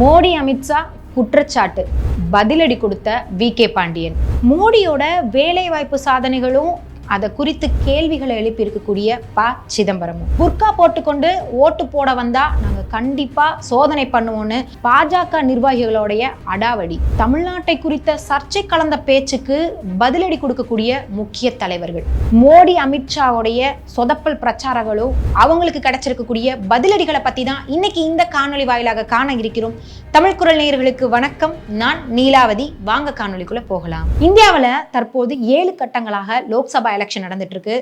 மோடி அமித்ஷா குற்றச்சாட்டு. பதிலடி கொடுத்த வி கே பாண்டியன். மோடியோட வேலைவாய்ப்பு சாதனைகளும் அதை குறித்து கேள்விகளை எழுப்பி இருக்கக்கூடிய ப. சிதம்பரமும். புர்கா போட்டுக்கொண்டு ஓட்டு போட வந்தா நாங்க கண்டிப்பா சோதனை பண்ணுவோம்னு பாஜக நிர்வாகிகளுடைய அடாவடி. தமிழ்நாட்டை குறித்த சர்ச்சை கலந்த பேச்சுக்கு பதிலடி கொடுக்கக்கூடிய முக்கிய தலைவர்கள். மோடி அமித்ஷாவுடைய சொதப்பல் பிரச்சாரங்களும் அவங்களுக்கு கிடைச்சிருக்கக்கூடிய பதிலடிகளை பத்தி தான் இன்னைக்கு இந்த காணொலி வாயிலாக காண இருக்கிறோம். தமிழ் குரல் நேயர்களுக்கு வணக்கம். நான் நீலாவதி. வாங்க காணொலிக்குள்ள போகலாம். இந்தியாவில் தற்போது ஏழு கட்டங்களாக லோக்சபா எலெக்ஷன் நடந்துட்டு இருக்கு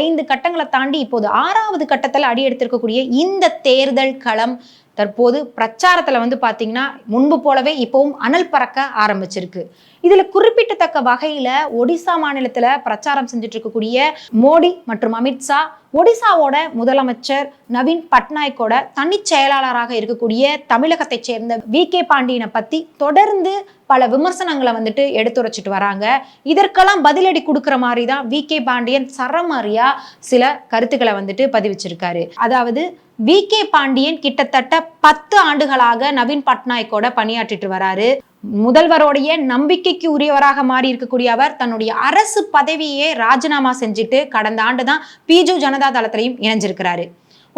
ஐந்து கட்டங்களை தாண்டி இப்போது ஆறாவது கட்டத்தில் அடி எடுத்திருக்கக்கூடிய இந்த தேர்தல் களம் தற்போது பிரச்சாரத்தில் வந்து பார்த்தீங்கன்னா முன்பு போலவே இப்போவும் அனல் பறக்க ஆரம்பிச்சிருக்கு. இதுல குறிப்பிட்டத்தக்க வகையில ஒடிசா மாநிலத்துல பிரச்சாரம் செஞ்சுட்டு இருக்கக்கூடிய மோடி மற்றும் அமித்ஷா ஒடிசாவோட முதலமைச்சர் நவீன் பட்நாயக்கோட தனி செயலாளராக இருக்கக்கூடிய தமிழகத்தைச் சேர்ந்த வி. கே. பாண்டியனை பத்தி தொடர்ந்து பல விமர்சனங்களை வந்துட்டு எடுத்துரைச்சிட்டு வராங்க. இதற்கெல்லாம் பதிலடி கொடுக்குற மாதிரி தான் வி. கே. பாண்டியன் சரமாரியா சில கருத்துக்களை வந்துட்டு பதிவிச்சிருக்காரு. அதாவது வி. கே. பாண்டியன் கிட்டத்தட்ட பத்து ஆண்டுகளாக நவீன் பட்நாயக்கோட பணியாற்றிட்டு வராரு. முதல்வருடைய நம்பிக்கைக்கு உரியவராக மாறி இருக்கக்கூடிய அவர் தன்னுடைய அரசு பதவியே ராஜினாமா செஞ்சுட்டு கடந்த ஆண்டு தான் பிஜு ஜனதா தளத்திலையும் இணைஞ்சிருக்கிறாரு.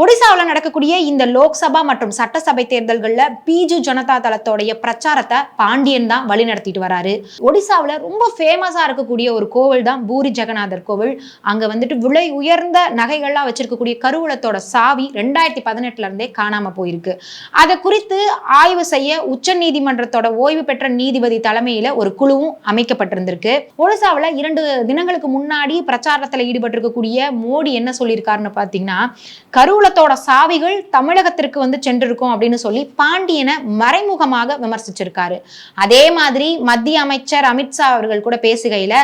ஒடிசாவில் நடக்கக்கூடிய இந்த லோக்சபா மற்றும் சட்டசபை தேர்தல்களில் பிஜு ஜனதா தளத்தோடைய பிரச்சாரத்தை பாண்டியன் தான் வழி நடத்திட்டு வராரு. ஒடிசாவில் ரொம்ப ஃபேமஸாக இருக்கக்கூடிய ஒரு கோவில் தான் பூரி ஜெகநாதர் கோவில். அங்கே வந்துட்டு விலை உயர்ந்த நகைகள்லாம் வச்சிருக்கக்கூடிய கருவூலத்தோட சாவி ரெண்டாயிரத்தி பதினெட்டுல இருந்தே காணாம போயிருக்கு. அதை குறித்து ஆய்வு செய்ய உச்ச நீதிமன்றத்தோட ஓய்வு பெற்ற நீதிபதி தலைமையில ஒரு குழுவும் அமைக்கப்பட்டிருந்திருக்கு. ஒடிசாவில் இரண்டு தினங்களுக்கு முன்னாடி பிரச்சாரத்தில் ஈடுபட்டிருக்கக்கூடிய மோடி என்ன சொல்லியிருக்காருன்னு பார்த்தீங்கன்னா கருவூலத்தோட சாவிகள் தமிழகத்திற்கு வந்து சென்றிருக்கும் அப்படின்னு சொல்லி பாண்டியனை மறைமுகமாக விமர்சிச்சிருக்காரு. அதே மாதிரி மத்திய அமைச்சர் அமித்ஷா அவர்கள் கூட பேசுகையில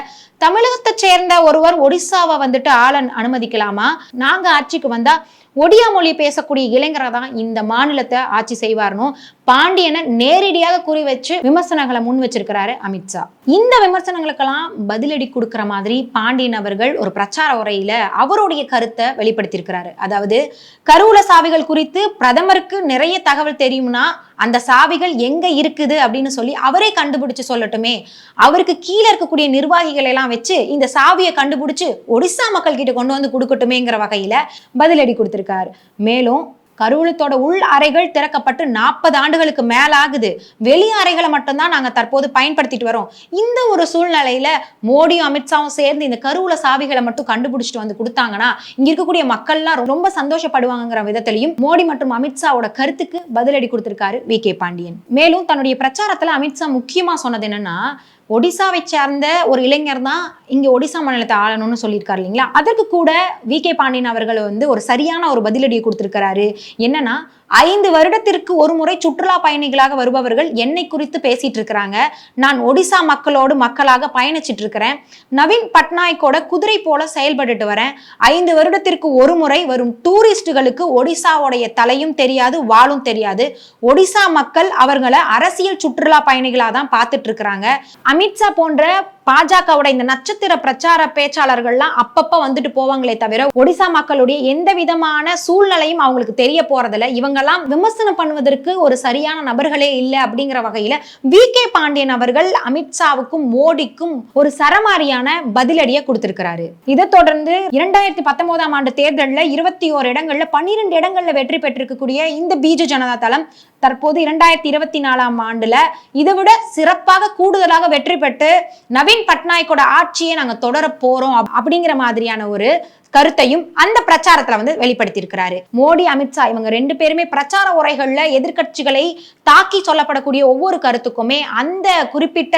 தமிழகத்தை சேர்ந்த ஒருவர் ஒடிசாவை வந்துட்டு ஆள அனுமதிக்கலாமா? நாங்க ஆட்சிக்கு வந்தா ஒடியா மொழி பேசக்கூடிய இளைஞரை தான் இந்த மாநிலத்தை ஆட்சி செய்வார்னும் பாண்டியனை நேரடியாக குறி வச்சு விமர்சனங்களை முன் வச்சிருக்கிறாரு அமித்ஷா இந்த விமர்சனங்களுக்கெல்லாம் பதிலடி கொடுக்குற மாதிரி பாண்டியன் அவர்கள் ஒரு பிரச்சார உரையில அவருடைய கருத்தை வெளிப்படுத்தியிருக்கிறாரு. அதாவது கருவூல சாவிகள் குறித்து பிரதமருக்கு நிறைய தகவல் தெரியும்னா அந்த சாவிகள் எங்க இருக்குது அப்படின்னு சொல்லி அவரே கண்டுபிடிச்சு சொல்லட்டுமே. அவருக்கு கீழே இருக்கக்கூடிய நிர்வாகிகளை எல்லாம் வச்சு இந்த சாவியை கண்டுபிடிச்சு ஒடிசா மக்கள் கிட்ட கொண்டு வந்து கொடுக்கட்டுமேங்கிற வகையில பதிலடி கொடுத்திருக்காரு. மேலும் கருவூலத்தோட உள் அறைகள் திறக்கப்பட்டு நாற்பது ஆண்டுகளுக்கு மேல ஆகுது வெளி அறைகளை மட்டும்தான் நாங்க தற்போது பயன்படுத்திட்டு வரோம். இந்த ஒரு சூழ்நிலையில மோடியும் அமித்ஷாவும் சேர்ந்து இந்த கருவூல சாவிகளை மட்டும் கண்டுபிடிச்சிட்டு வந்து கொடுத்தாங்கன்னா இங்க இருக்கக்கூடிய மக்கள்லாம் ரொம்ப சந்தோஷப்படுவாங்கங்கிற விதத்திலையும் மோடி மற்றும் அமித்ஷாவோட கருத்துக்கு பதிலடி கொடுத்திருக்காரு வி கே பாண்டியன். மேலும் தன்னுடைய பிரச்சாரத்துல அமித்ஷா முக்கியமா சொன்னது என்னன்னா ஒடிசாவை சேர்ந்த ஒரு இளைஞர் தான் இங்கே ஒடிசா மாநிலத்தை ஆளணும்னு சொல்லியிருக்காரு இல்லைங்களா? அதற்கு கூட வி கே பாண்டியன் அவர்கள் வந்து ஒரு சரியான ஒரு பதிலடியை கொடுத்துருக்கிறாரு. என்னன்னா ஐந்து வருடத்திற்கு ஒரு முறை சுற்றுலா பயணிகளாக வருபவர்கள் என்னை குறித்து பேசிட்டு இருக்கிறாங்க. நான் ஒடிசா மக்களோடு மக்களாக பயணிச்சிட்டு இருக்கிறேன். நவீன் பட்நாயக்கோட குதிரை போல செயல்பட்டுட்டு வரேன். ஐந்து வருடத்திற்கு ஒரு முறை வரும் டூரிஸ்டுகளுக்கு ஒடிசாவுடைய தலையும் தெரியாது வாளும் தெரியாது. ஒடிசா மக்கள் அவர்களை அரசியல் சுற்றுலா பயணிகளாக தான் பார்த்துட்டு இருக்கிறாங்க. அமித்ஷா போன்ற பாஜகவோட இந்த நட்சத்திர பிரச்சார பேச்சாளர்கள்லாம் அப்பப்ப வந்துட்டு போவாங்களே தவிர ஒடிசா மக்களுடைய எந்த விதமான சூழ்நிலையும் அவங்களுக்கு தெரிய போறதில்ல. இவங்கெல்லாம் விமர்சனம் பண்ணுவதற்கு ஒரு சரியான நபர்களே இல்லை அப்படிங்கிற வகையில வி. கே. பாண்டியன் அவர்கள் அமித்ஷாவுக்கும் மோடிக்கும் ஒரு சரமாரியான பதிலடியை கொடுத்திருக்கிறாரு. இதை தொடர்ந்து இரண்டாயிரத்தி பத்தொன்பதாம் ஆண்டு தேர்தலில் இருபத்தி ஓரு இடங்கள்ல பன்னிரெண்டு இடங்கள்ல வெற்றி பெற்றிருக்கக்கூடிய இந்த பிஜு ஜனதா தளம் தற்போது இரண்டாயிரத்தி இருபத்தி நாலாம் ஆண்டுல இதை விட சிறப்பாக கூடுதலாக வெற்றி பெற்று நவீன் பட்நாயக்கோட ஆட்சியை நாங்க தொடர போறோம் அப்படிங்கிற மாதிரியான ஒரு கருத்தையும் அந்த பிரச்சாரத்துல வந்து வெளிப்படுத்தியிருக்கிறாரு. மோடி அமித்ஷா இவங்க ரெண்டு பேருமே பிரச்சார உரைகள்ல எதிர்கட்சிகளை தாக்கி சொல்லப்படக்கூடிய ஒவ்வொரு கருத்துக்குமே அந்த குறிப்பிட்ட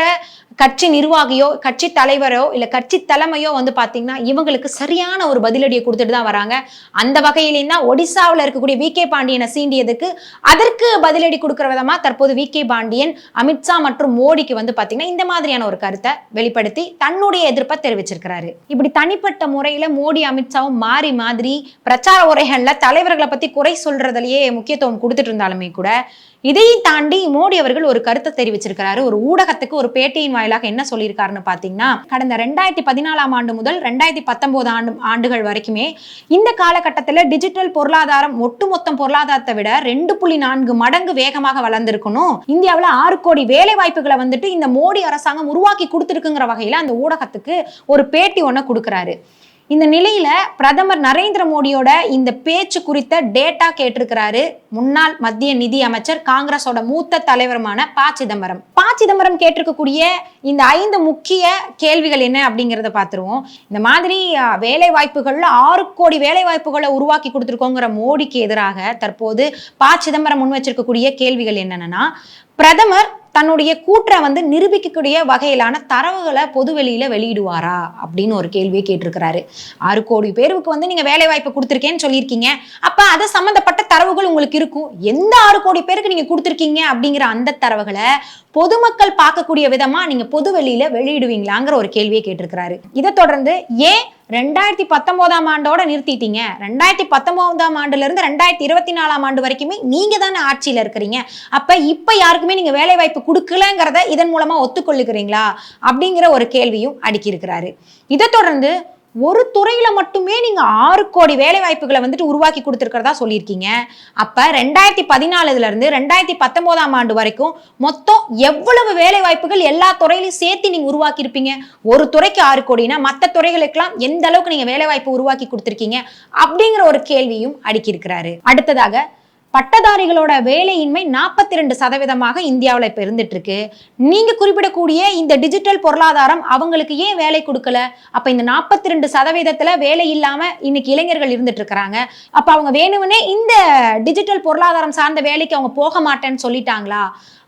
கட்சி நிர்வாகியோ கட்சி தலைவரோ இல்ல கட்சி தலைமையோ வந்து பாத்தீங்கன்னா இவங்களுக்கு சரியான ஒரு பதிலடியை கொடுத்துட்டு தான் வராங்க. அந்த வகையிலேயும் தான் ஒடிசாவில் இருக்கக்கூடிய வி. கே. பாண்டியனை சீண்டியதுக்கு அதற்கு பதிலடி கொடுக்குற விதமா தற்போது வி. கே. பாண்டியன் அமித்ஷா மற்றும் மோடிக்கு வந்து பாத்தீங்கன்னா இந்த மாதிரியான ஒரு கருத்தை வெளிப்படுத்தி தன்னுடைய எதிர்ப்பை தெரிவிச்சிருக்கிறாரு. இப்படி தனிப்பட்ட முறையில மோடி அமித்ஷாவும் மாறி மாதிரி பிரச்சார உரைகள்ல தலைவர்களை பத்தி குறை சொல்றதுலயே முக்கியத்துவம் கொடுத்துட்டு இருந்தாலுமே கூட இதையும் தாண்டி மோடி அவர்கள் ஒரு கருத்தை தெரிவிச்சிருக்கிறாரு. ஒரு ஊடகத்துக்கு ஒரு பேட்டியின் வாயிலாக என்ன சொல்லியிருக்காருன்னு பார்த்தீங்கன்னா கடந்த ரெண்டாயிரத்தி பதினாலாம் ஆண்டு முதல் ரெண்டாயிரத்தி பத்தொன்பது ஆண்டு ஆண்டுகள் வரைக்குமே இந்த காலகட்டத்தில் டிஜிட்டல் பொருளாதாரம் ஒட்டுமொத்த பொருளாதாரத்தை விட ரெண்டு புள்ளி நான்கு மடங்கு வேகமாக வளர்ந்திருக்கணும். இந்தியாவில் ஆறு கோடி வேலை வாய்ப்புகளை வந்துட்டு இந்த மோடி அரசாங்கம் உருவாக்கி கொடுத்துருக்குங்கிற வகையில் அந்த ஊடகத்துக்கு ஒரு பேட்டி ஒன்று கொடுக்குறாரு. இந்த நிலையில பிரதமர் நரேந்திர மோடியோட இந்த பேச்சு குறித்த டேட்டா கேட்டிருக்கிறாரு முன்னாள் மத்திய நிதி அமைச்சர் காங்கிரஸோட மூத்த தலைவருமான ப சிதம்பரம். ப சிதம்பரம் கேட்டிருக்கக்கூடிய இந்த ஐந்து முக்கிய கேள்விகள் என்ன அப்படிங்கிறத பார்த்துருவோம். இந்த மாதிரி வேலை வாய்ப்புகள்ல ஆறு கோடி வேலை வாய்ப்புகளை உருவாக்கி கொடுத்துருக்கோங்கிற மோடிக்கு எதிராக தற்போது ப சிதம்பரம் முன் வச்சிருக்கக்கூடிய கேள்விகள் என்னென்னா பிரதமர் தன்னுடைய கூற்றை வந்து நிரூபிக்கக்கூடிய வகையிலான தரவுகளை பொதுவெளியில வெளியிடுவாரா அப்படின்னு ஒரு கேள்வியை கேட்டிருக்கிறாரு. ஆறு கோடி பேருக்கு வந்து நீங்க வேலை வாய்ப்பு கொடுத்துருக்கேன்னு சொல்லியிருக்கீங்க. அப்ப அது சம்பந்தப்பட்ட தரவுகள் உங்களுக்கு இருக்கும். எந்த ஆறு கோடி பேருக்கு நீங்க கொடுத்துருக்கீங்க அப்படிங்கிற அந்த தரவுகளை பொதுமக்கள் பார்க்கக்கூடிய விதமா நீங்க பொதுவெளியில வெளியிடுவீங்களாங்கிற ஒரு கேள்வியை கேட்டிருக்கிறாரு. இதை தொடர்ந்து ஏன் ரெண்டாயிரத்தி பத்தொன்பதாம் ஆண்டோட நிறுத்திட்டீங்க. ரெண்டாயிரத்தி பத்தொன்பதாம் ஆண்டுல இருந்து ரெண்டாயிரத்தி இருபத்தி நாலாம் ஆண்டு வரைக்குமே நீங்க தானே ஆட்சியில இருக்கிறீங்க. அப்ப இப்ப யாருக்குமே நீங்க வேலை வாய்ப்பு கொடுக்கலங்கிறத இதன் மூலமா ஒத்துக்கொள்ளுகிறீங்களா? அப்படிங்கிற ஒரு கேள்வியும் அடுக்கியிருக்கிறாரு இதை தொடர்ந்து ஒரு துறையில் மட்டுமே நீங்கள் ஆறு கோடி வேலை வாய்ப்புகளை வந்துட்டு உருவாக்கி கொடுத்துருக்கிறதா சொல்லியிருக்கீங்க. அப்போ ரெண்டாயிரத்தி பதினாலுலேருந்து ரெண்டாயிரத்தி பத்தொம்போதாம் ஆண்டு வரைக்கும் மொத்தம் எவ்வளவு வேலை வாய்ப்புகள் எல்லா துறையிலையும் சேர்த்து நீங்கள் உருவாக்கியிருப்பீங்க? ஒரு துறைக்கு ஆறு கோடினா மற்ற துறைகளுக்கெல்லாம் எந்த அளவுக்கு நீங்கள் வேலை வாய்ப்பு உருவாக்கி கொடுத்துருக்கீங்க? அப்படிங்கிற ஒரு கேள்வியும் அடுக்கியிருக்கிறாரு. அடுத்ததாக பட்டதாரிகளோட வேலையின்மை நாற்பத்தி ரெண்டு சதவீதமாக இந்தியாவில் இப்போ இருந்துட்டு இருக்கு நீங்க குறிப்பிடக்கூடிய இந்த டிஜிட்டல் பொருளாதாரம் அவங்களுக்கு ஏன் வேலை கொடுக்கல? அப்ப இந்த நாற்பத்தி ரெண்டு சதவீதத்துல வேலை இல்லாம இன்னைக்கு இளைஞர்கள் இருந்துட்டு இருக்கிறாங்க அப்ப அவங்க வேணும்னே இந்த டிஜிட்டல் பொருளாதாரம் சார்ந்த வேலைக்கு அவங்க போக மாட்டேன்னு சொல்லிட்டாங்களா?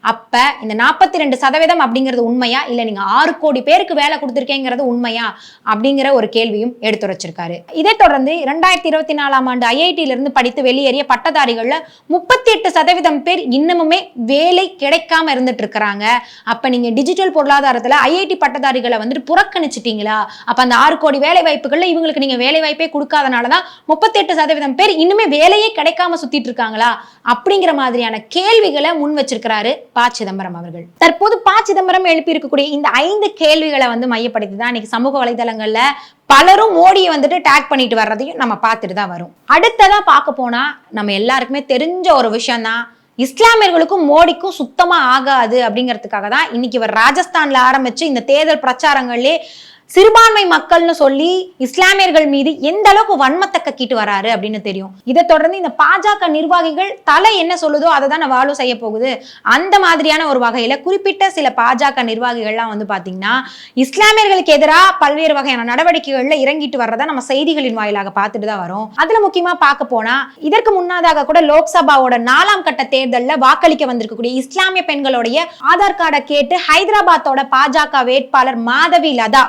அப்ப இந்த நாற்பத்தி ரெண்டு சதவீதம் அப்படிங்கிறது உண்மையா? இல்ல நீங்க ஆறு கோடி பேருக்கு வேலை கொடுத்துருக்கேங்கிறது உண்மையா? அப்படிங்கிற ஒரு கேள்வியும் எடுத்துரைச்சிருக்காரு. இதை தொடர்ந்து இரண்டாயிரத்தி இருபத்தி நாலாம் ஆண்டு ஐஐடியில இருந்து படித்து வெளியேறிய பட்டதாரிகள்ல முப்பத்தி எட்டு சதவீதம் பேர் இன்னமுமே வேலை கிடைக்காம இருந்துட்டு இருக்கிறாங்க அப்ப நீங்க டிஜிட்டல் பொருளாதாரத்துல ஐஐடி பட்டதாரிகளை வந்துட்டு புறக்கணிச்சிட்டீங்களா? அப்ப அந்த ஆறு கோடி வேலை வாய்ப்புகள்ல இவங்களுக்கு நீங்க வேலை வாய்ப்பே கொடுக்காதனாலதான் முப்பத்தி எட்டு சதவீதம் பேர் இன்னுமே வேலையே கிடைக்காம சுத்திட்டு இருக்காங்களா அப்படிங்கிற மாதிரியான கேள்விகளை முன் வச்சிருக்கிறாரு ப சிதம்பரம் அவர்கள். தற்போது ப சிதம்பரம் எழுப்பியிருக்கக்கூடிய இந்த ஐந்து கேள்விகளை வந்து மையப்படுத்தி தான் இன்னைக்கு சமூக வலைதளங்கள்ல பலரும் மோடியை வந்துட்டு டேக் பண்ணிட்டு வர்றதையும் நம்ம பார்த்துட்டு தான் வரும். அடுத்ததா பார்க்க போனா நம்ம எல்லாருக்குமே தெரிஞ்ச ஒரு விஷயம் தான் இஸ்லாமியர்களுக்கும் மோடிக்கும் சுத்தமா ஆகாது அப்படிங்கிறதுக்காக தான் இன்னைக்கு இவர் ராஜஸ்தான்ல ஆரம்பிச்சு இந்த தேர்தல் பிரச்சாரங்கள்லேயே சிறுபான்மை மக்கள்னு சொல்லி இஸ்லாமியர்கள் மீது எந்த அளவுக்கு வன்மத்தை கக்கிட்டு வராரு அப்படின்னு தெரியும். இதை தொடர்ந்து இந்த பாஜக நிர்வாகிகள் தலை என்ன சொல்லுதோ அதை தான் வாழும் செய்ய போகுது. அந்த மாதிரியான ஒரு வகையில குறிப்பிட்ட சில பாஜக நிர்வாகிகள்லாம் வந்து பாத்தீங்கன்னா இஸ்லாமியர்களுக்கு எதிராக பல்வேறு வகையான நடவடிக்கைகள்ல இறங்கிட்டு வர்றதா நம்ம செய்திகளின் வாயிலாக பார்த்துட்டு தான் வரோம். அதுல முக்கியமா பார்க்க போனா இதற்கு முன்னதாக கூட லோக்சபாவோட நாலாம் கட்ட தேர்தலில் வாக்களிக்க வந்திருக்கக்கூடிய இஸ்லாமிய பெண்களுடைய ஆதார் கார்டை கேட்டு ஹைதராபாத்தோட பாஜக வேட்பாளர் மாதவி லதா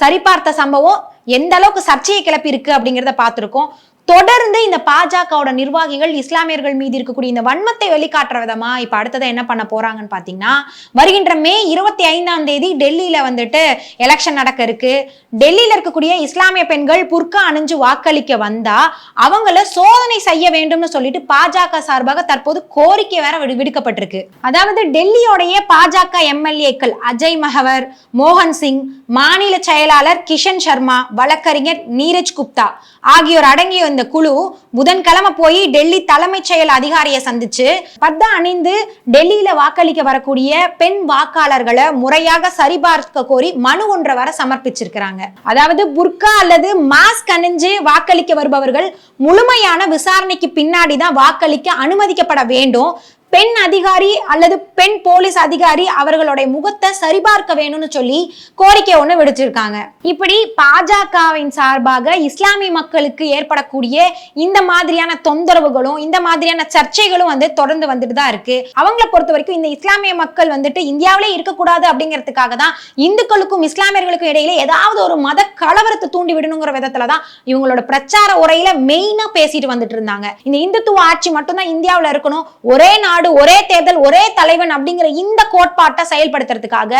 சரிபார்த்த சம்பவம் எந்த அளவுக்கு சர்ச்சையை கிளப்பி இருக்கு அப்படிங்கிறத பார்த்திருக்கோம். தொடர்ந்து இந்த பாஜகவோட நிர்வாகிகள் இஸ்லாமியர்கள் மீது இருக்கக்கூடிய இந்த வன்மத்தை வெளிக்காட்டுற விதமா இப்ப அடுத்ததை என்ன பண்ண போறாங்கன்னு பாத்தீங்கன்னா வருகின்ற மே இருபத்தி ஐந்தாம் தேதி டெல்லியில வந்துட்டு எலெக்ஷன் நடக்க இருக்கு. டெல்லியில இருக்கக்கூடிய இஸ்லாமிய பெண்கள் புர்கா அணிஞ்சு வாக்களிக்க வந்தா அவங்கள சோதனை செய்ய வேண்டும்னு சொல்லிட்டு பாஜக சார்பாக தற்போது கோரிக்கை வேற விடு- விடுக்கப்பட்டிருக்கு. அதாவது டெல்லியோடைய பாஜக எம்எல்ஏக்கள் அஜய் மஹவர் மோகன் சிங் மாநில செயலாளர் கிஷன் சர்மா வழக்கறிஞர் நீரஜ் குப்தா ஆகியோர் அடங்கிய இந்த குழு புதன்கிழமை போய் டெல்லி தலைமைச் செயல் அதிகாரியை சந்திச்சு பத்தா அணிந்து டெல்லியில வாக்களிக்க வரக்கூடிய பெண் வாக்காளர்களை முறையாக சரிபார்க்க கோரி மனு ஒன்றை வர சமர்ப்பிச்சிருக்கிறாங்க. அதாவது புர்கா அல்லது மாஸ்க் அணிஞ்சு வாக்களிக்க வருபவர்கள் முழுமையான விசாரணைக்கு பின்னாடி தான் வாக்களிக்க அனுமதிக்கப்பட வேண்டும். பெண் அதிகாரி அல்லது பெண் போலீஸ் அதிகாரி அவர்களுடைய முகத்தை சரிபார்க்க வேணும்னு சொல்லி கோரிக்கை ஒண்ணு விடுச்சிருக்காங்க இப்படி பாஜகவின் சார்பாக இஸ்லாமிய மக்களுக்கு ஏற்படக்கூடிய இந்த மாதிரியான தொந்தரவுகளும் இந்த மாதிரியான சர்ச்சைகளும் வந்து தொடர்ந்து வந்துட்டு தான் இருக்கு. அவங்கள பொறுத்த வரைக்கும் இந்த இஸ்லாமிய மக்கள் வந்துட்டு இந்தியாவிலே இருக்கக்கூடாது அப்படிங்கிறதுக்காக தான் இந்துக்களுக்கும் இஸ்லாமியர்களுக்கும் இடையில ஏதாவது ஒரு மத கலவரத்தை தூண்டி விடணுங்கிற விதத்துல தான் இவங்களோட பிரச்சார உரையில மெயினா பேசிட்டு வந்துட்டு இருந்தாங்க. இந்த இந்துத்துவ ஆட்சி மட்டும்தான் இந்தியாவில் இருக்கணும். ஒரே நாள் நாடு ஒரே தேர்தல் ஒரே தலைவன் அப்படிங்கிற இந்த கோட்பாட்டை செயல்படுத்துறதுக்காக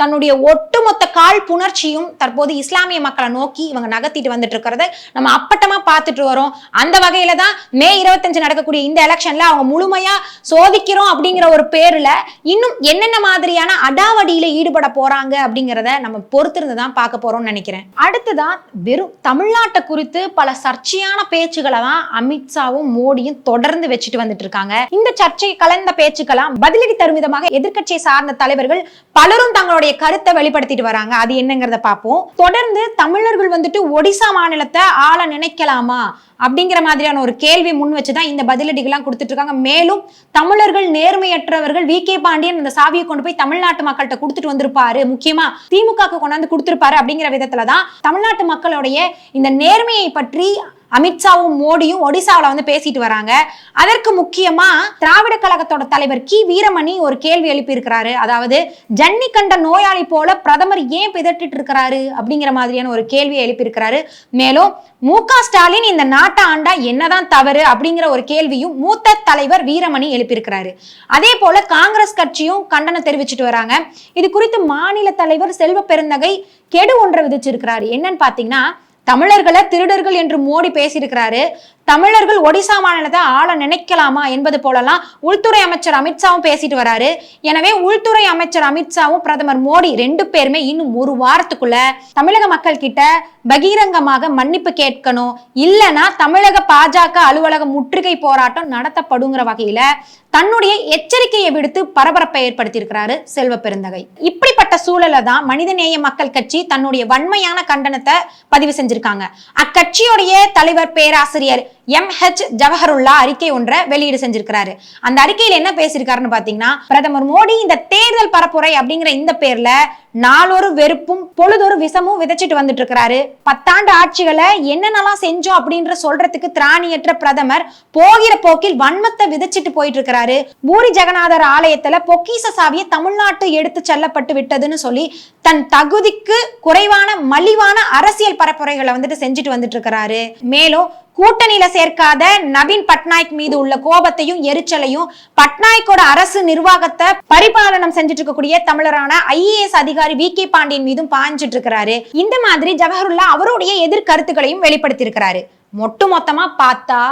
தன்னுடைய ஒட்டுமொத்த கால் புணர்ச்சியும் தற்போது இஸ்லாமிய மக்களை நோக்கி இவங்க நகர்த்திட்டு வந்துட்டு இருக்கிறத நம்ம அப்பட்டமா பார்த்துட்டு வரோம். அந்த வகையில தான் மே இருபத்தஞ்சு நடக்கக்கூடிய இந்த எலெக்ஷன்ல அவங்க முழுமையா சோதிக்கிறோம் அப்படிங்கிற ஒரு பேர்ல இன்னும் என்னென்ன மாதிரியான அடாவடியில ஈடுபட போறாங்க அப்படிங்கிறத நம்ம பொறுத்திருந்து தான் பார்க்க போறோம்னு நினைக்கிறேன். அடுத்துதான் வெறும் தமிழ்நாட்டை குறித்து பல சர்ச்சையான பேச்சுக்களை தான் அமித்ஷாவும் மோடியும் தொடர்ந்து வச்சுட்டு வந்துட்டு இருக்காங்க. இந்த சர்ச்சைக்கு கலந்த பேச்சுக்கெல்லாம் பதிலடி தரும் விதமாக எதிர்க்கட்சியை சார்ந்த தலைவர்கள் பலரும் தங்களுடைய கருத்தை வெளிப்படுத்திட்டு வராங்க. அது என்னங்கிறத பார்ப்போம். தொடர்ந்து தமிழர்கள் வந்துட்டு ஒடிசா மாநிலத்தை ஆள நினைக்கலாமா அப்படிங்கிற மாதிரியான ஒரு கேள்வி முன் வச்சுதான் இந்த பதிலடிகள்லாம் கொடுத்துட்டு இருக்காங்க மேலும் தமிழர்கள் நேர்மையற்றவர்கள் வி. கே. பாண்டியன் இந்த சாவியை கொண்டு போய் தமிழ்நாட்டு மக்கள்கிட்ட கொடுத்துட்டு வந்திருப்பாரு. முக்கியமா திமுக கொண்டாந்து கொடுத்திருப்பாரு அப்படிங்கிற விதத்துலதான் தமிழ்நாட்டு மக்களுடைய இந்த நேர்மையை பற்றி அமித்ஷாவும் மோடியும் ஒடிசாவில் வந்து பேசிட்டு வராங்க. அதற்கு முக்கியமா திராவிட கழகத்தோட தலைவர் கி. வீரமணி ஒரு கேள்வி எழுப்பி இருக்கிறாரு அதாவது ஜன்னி கண்ட நோயாளி போல பிரதமர் ஏன் பிதட்டிட்டு இருக்கிறாரு அப்படிங்கிற மாதிரியான ஒரு கேள்வியை எழுப்பி இருக்கிறாரு மேலும் மு க ஸ்டாலின் இந்த நாட்டை ஆண்டா என்னதான் தவறு அப்படிங்கிற ஒரு கேள்வியும் மூத்த தலைவர் வீரமணி எழுப்பியிருக்கிறாரு. அதே போல காங்கிரஸ் கட்சியும் கண்டனம் தெரிவிச்சிட்டு வராங்க. இது குறித்து மாநில தலைவர் செல்வ பெருந்தகை கெடு ஒன்றை விதிச்சிருக்கிறாரு. என்னன்னு பாத்தீங்கன்னா தமிழர்களை திருடர்கள் என்று மோடி பேசியிருக்கிறாரு. தமிழர்கள் ஒடிசா மாநிலத்தை ஆள நினைக்கலாமா என்பது போலலாம் உள்துறை அமைச்சர் அமித்ஷாவும் பேசிட்டு வராரு. எனவே உள்துறை அமைச்சர் அமித்ஷாவும் பிரதமர் மோடி ரெண்டு பேருமே இன்னும் ஒரு வாரத்துக்குள்ள தமிழக மக்கள் கிட்ட பகிரங்கமாக மன்னிப்பு கேட்கணும். இல்லைன்னா தமிழக பாஜக அலுவலக முற்றுகை போராட்டம் நடத்தப்படுங்கிற வகையில தன்னுடைய எச்சரிக்கையை விடுத்து பரபரப்பை ஏற்படுத்தியிருக்கிறாரு செல்வ பெருந்தகை. இப்படிப்பட்ட சூழல தான் மனிதநேய மக்கள் கட்சி தன்னுடைய வன்மையான கண்டனத்தை பதிவு செஞ்சிருக்காங்க. அக்கட்சியுடைய தலைவர் பேராசிரியர் எம் ஹெச் ஜவஹருல்லா அறிக்கை ஒன்றை வெளியீடு செஞ்சிருக்கிறாரு. அந்த அறிக்கையில் என்ன பேசியிருக்காருன்னு பாத்தீங்கன்னா பிரதமர் மோடி இந்த தேர்தல் பரப்புரை அப்படிங்கிற இந்த பேர்ல நாளொரு வெறுப்பும் பொழுதொரு விஷமும் விதைச்சிட்டு வந்துட்டு இருக்கிறாரு பத்தாண்டு ஆட்சிகளை என்னென்னலாம் செஞ்சோம் அப்படின்ற சொல்றதுக்கு திராணியற்ற பிரதமர் போகிற போக்கில் வன்மத்தை விதைச்சிட்டு போயிட்டு இருக்கிறாரு பூரி ஜெகநாதர் ஆலயத்துல பொக்கிச சாவியை தமிழ்நாட்டு எடுத்து செல்லப்பட்டு விட்டதுன்னு சொல்லி தன் தகுதிக்கு குறைவான மலிவான அரசியல் பரப்புரைகளை வந்துட்டு செஞ்சுட்டு வந்துட்டு இருக்கிறாரு மேலும் கூட்டணியில சேர்க்காத நவீன் பட்நாயக் மீது உள்ள கோபத்தையும் எரிச்சலையும் பட்நாயக்கோட அரசு நிர்வாகத்தை பரிபாலனம் செஞ்சுட்டு இருக்கக்கூடிய தமிழரான ஐஏஎஸ் அதிகாரி வி கே பாண்டியன் மீதும் பாஞ்சிட்டு இருக்கிறாரு. இந்த மாதிரி ஜவஹர்லா அவருடைய எதிர்கருத்துக்களையும் வெளிப்படுத்தி இருக்கிறாரு மொட்டு மொத்தமா பார்த்தா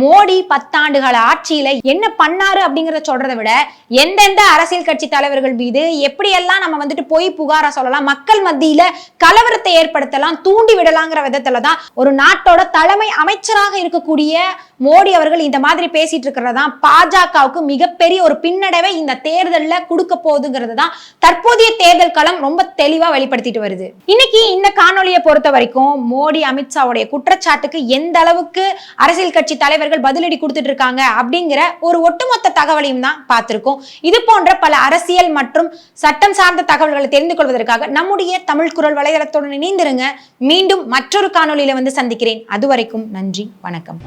மோடி பத்தாண்டுகள் ஆட்சியில என்ன பண்ணாரு அப்படிங்கறத சொல்றதை விட எந்தெந்த அரசியல் கட்சி தலைவர்கள் மீது எப்படியெல்லாம் நம்ம வந்துட்டு போய் புகாரா சொல்லலாம் மக்கள் மத்தியில கலவரத்தை ஏற்படுத்தலாம் தூண்டி விடலாங்கிற விதத்துல தான் ஒரு நாட்டோட தலைமை அமைச்சராக இருக்கக்கூடிய மோடி அவர்கள் இந்த மாதிரி பேசிட்டு இருக்கிறதா பாஜகவுக்கு மிகப்பெரிய ஒரு பின்னடைவை இந்த தேர்தல்ல கொடுக்க போகுதுங்கிறது தான் தற்போதைய தேர்தல் களம் ரொம்ப தெளிவா வெளிப்படுத்திட்டு வருது. இன்னைக்கு இந்த காணொலியை பொறுத்த வரைக்கும் மோடி அமித்ஷாவுடைய குற்றச்சாட்டுக்கு எந்த அளவுக்கு அரசியல் கட்சி தலைவர்கள் பதிலடி கொடுத்துட்டு இருக்காங்க அப்படிங்கிற ஒரு ஒட்டுமொத்த தகவலையும் தான் பார்த்திருக்கோம். இது போன்ற பல அரசியல் மற்றும் சட்டம் சார்ந்த தகவல்களை தெரிந்து கொள்வதற்காக நம்முடைய தமிழ் குரல் வலைதளத்துடன் இணைந்திருங்க. மீண்டும் மற்றொரு காணொலியில வந்து சந்திக்கிறேன். அதுவரைக்கும் நன்றி வணக்கம்.